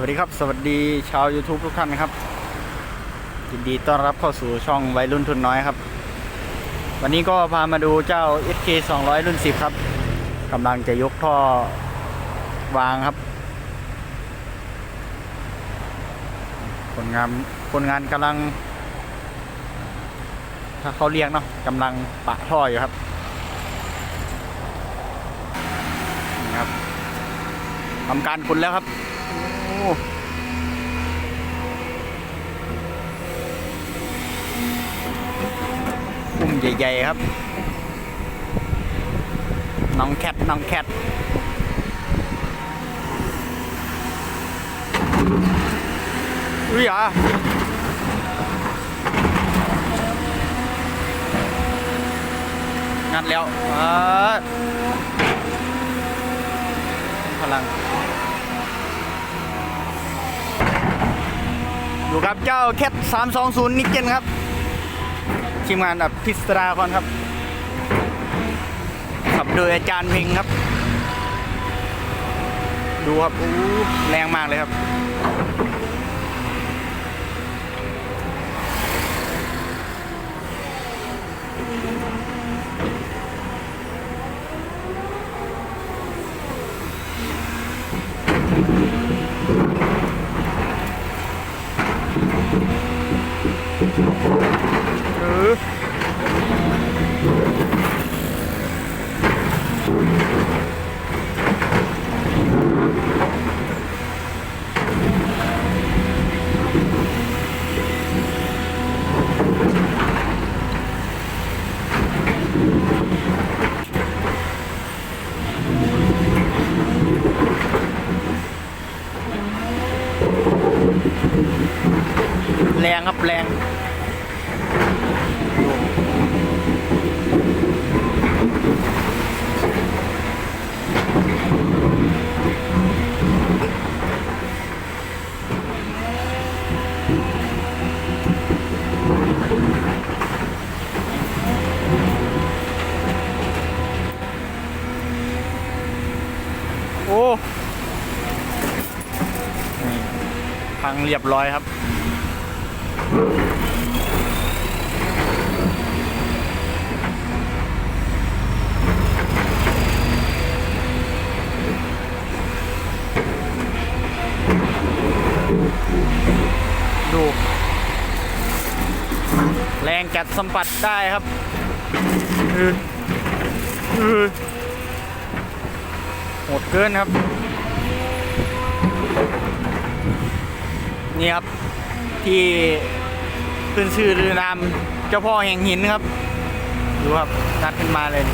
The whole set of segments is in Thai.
วัสดีครับ สวัสดีชาว YouTube ทุกท่านนะครับ ยินดีต้อนรับเข้าสู่ช่องวัยรุ่นทุนน้อยครับ วันนี้ก็พามาดูเจ้า SK 200 รุ่น 10 ครับกำลังจะยกท่อวางครับ คนงานคนงานกำลัง ถ้าเขาเรียกเนาะกำลังปะท่ออยู่ครับนะครับทำการคุณแล้วครับ โอ้ปุ่มใหญ่ ๆ ครับ น้องแคท น้องแคทอุ้ยอะงัดแล้วอ่าพลัง อยู่กับเจ้าแคท320นิกเกนครับทีมงานแบบพิสตราคอนครับขับโดยอาจารย์เพ็งครับ ดูครับอู้แรงมากเลยครับ ครับแรงโอ้พังเรียบร้อยครับ ดู แรงจัดสัมผัสได้ครับโหดเกินครับ นี่ครับ ที่ขึ้นชื่อรือนามเจ้าพ่อแห่งหินครับ ดูครับนัดขึ้นมาเลย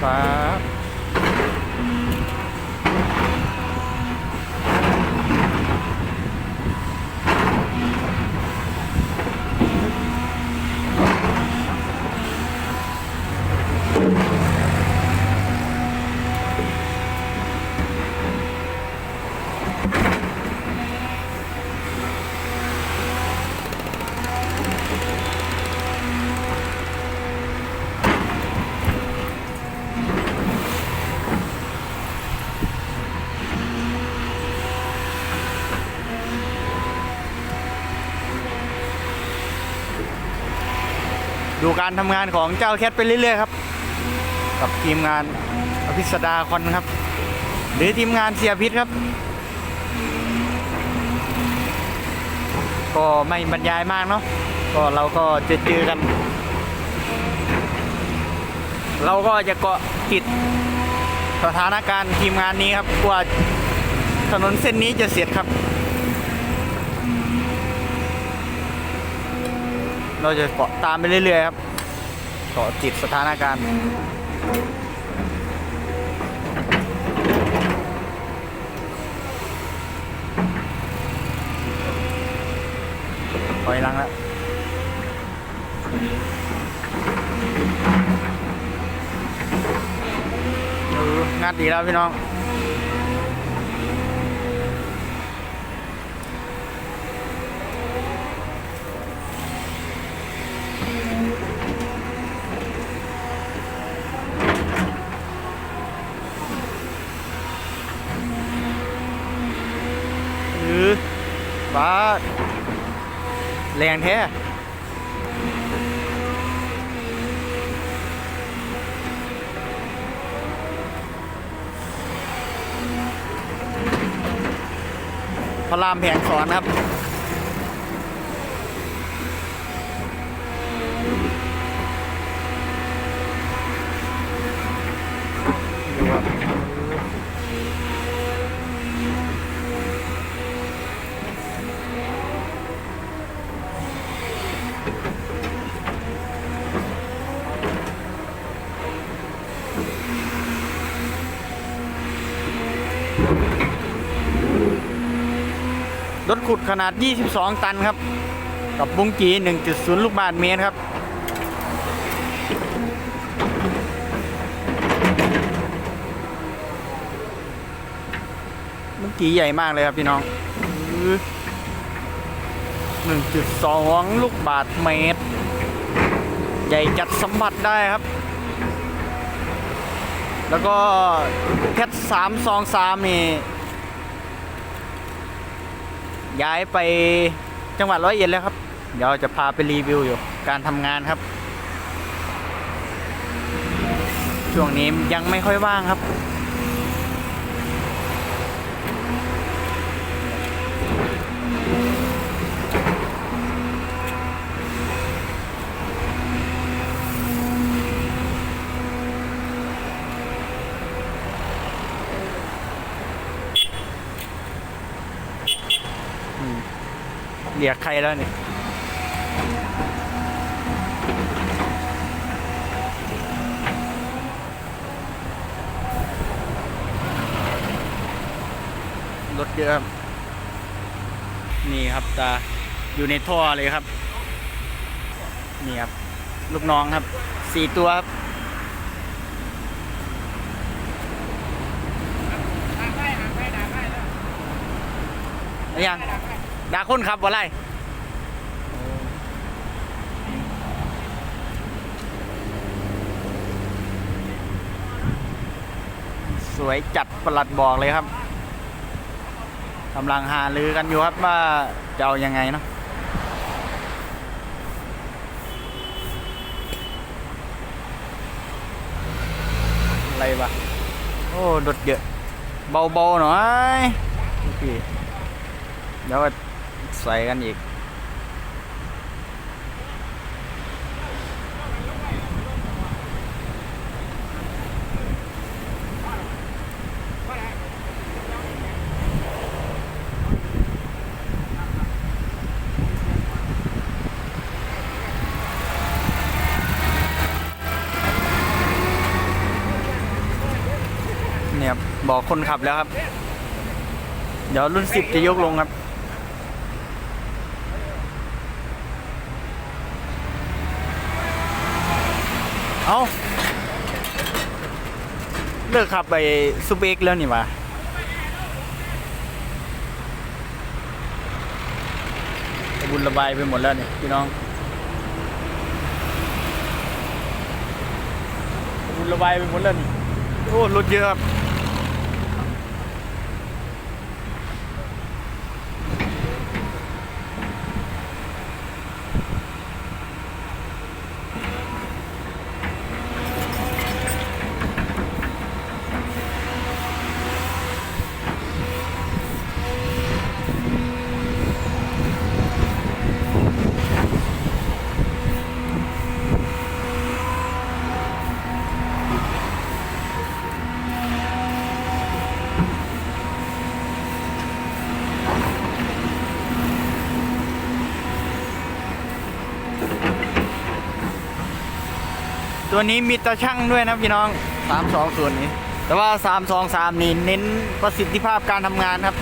ค การทำงานของเจ้าแคทไปเรื่อยๆครับ กับทีมงานอภิสดาคอนครับ หรือทีมงานเสียพิษครับ ก็ไม่บรรยายมากเนาะก็เราก็จะเจอกัน เราก็จะเกาะติดสถานการณ์ทีมงานนี้ครับกว่าถนนเส้นนี้จะเสร็จครับ เราจะเกาะตามไปเรื่อยๆครับ กาะติดสถานการณ์ถอยหลังแล้วงัดอีกแล้วพี่น้อง หรือฟ้า แรงแท้พระรามแผงสอนครับดูค ขุดขนาด 22 ตันครับ กับบุ้งกี1.0 ลูกบาทเมตรครับ บุ้งกีใหญ่มากเลยครับพี่น้องอื้อ1.2 ลูกบาทเมตร ใหญ่จัดสัมผัสได้ครับ แล้วก็แคท323 นี่ ย้ายไปจังหวัดร้อยเอ็ดแล้วครับ เดี๋ยวจะพาไปรีวิวอยู่ การทำงานครับ ช่วงนี้ยังไม่ค่อยว่างครับ เรียกใครแล้วเนี่ยรถเยอะครับนี่ครับตาอยู่ในท่อเลยครับ นี่ครับ ลูกน้องครับสี่ตัวครับแล้วยัง ดาคนครับว่าไรสวยจัดประหลัดบอกเลยครับกำลังหาลือกันอยู่ครับว่าจะเอายังไงเนาะอะไรวะโอ้ดดเยอะ เบาๆหน่อยพี่เดี๋ยว ใส่กันอีก เนี่ยครับบอกคนขับแล้วครับ เดี๋ยวรุ่นสิบจะยกลงครับ เอาเลิกขับไปซูเปกแล้วนี่วะบุญระบายไปหมดแล้วนี่พี่น้องบุญระบายไปหมดแล้วนี่โอ้รถเยอะ ตัวนี้มีตาช่างด้วยนะพี่น้อง 320ส่วนนี้ แต่ว่า 323 นี่เน้นประสิทธิภาพการทำงานครับ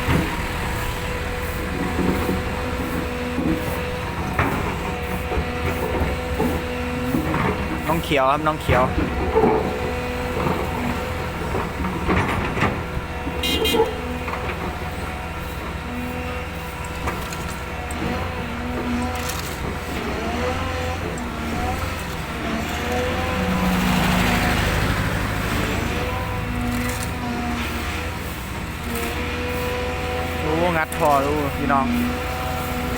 น้องเขียวครับน้องเขียว ท่อ ดูพี่น้อง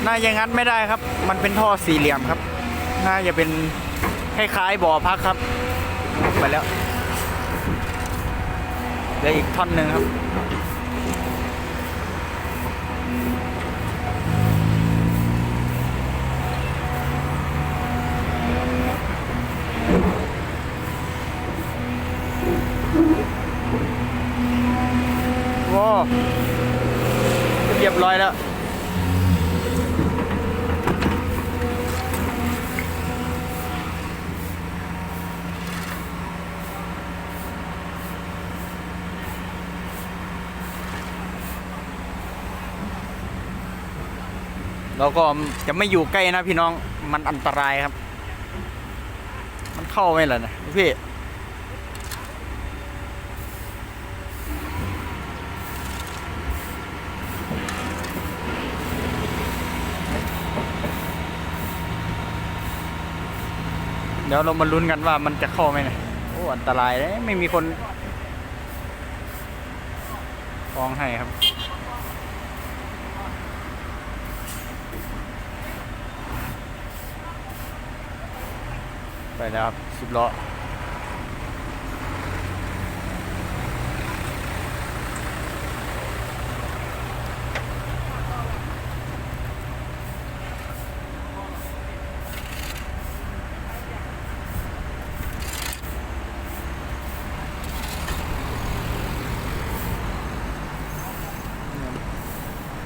น่าจะงัดไม่ได้ครับ มันเป็นท่อสี่เหลี่ยมครับ น่าจะเป็นคล้ายๆบ่อพักครับ ไปแล้วเหลืออีกท่อนหนึ่งครับโว้ เรียบร้อยแล้วแล้วก็จะไม่อยู่ใกล้นะพี่น้องมันอันตรายครับ มันเข้าไหมล่ะนะพี่ เดี๋ยวเรามาลุ้นกันว่ามันจะเข้าไหมนะโอ้อันตรายเลยไม่มีคนฟ้องให้ครับ ไปแล้วครับสิบล้อโ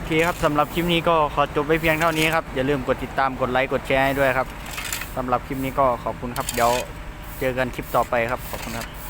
อเคครับสำหรับคลิปนี้ก็ขอจบไวเพียงเท่านี้ครับ อย่าลืมกดติดตามกดไลค์กดแชร์ให้ด้วยครับสำหรับคลิปนี้ก็ขอบคุณครับ เดี๋ยวเจอกันคลิปต่อไปครับ ขอบคุณครับ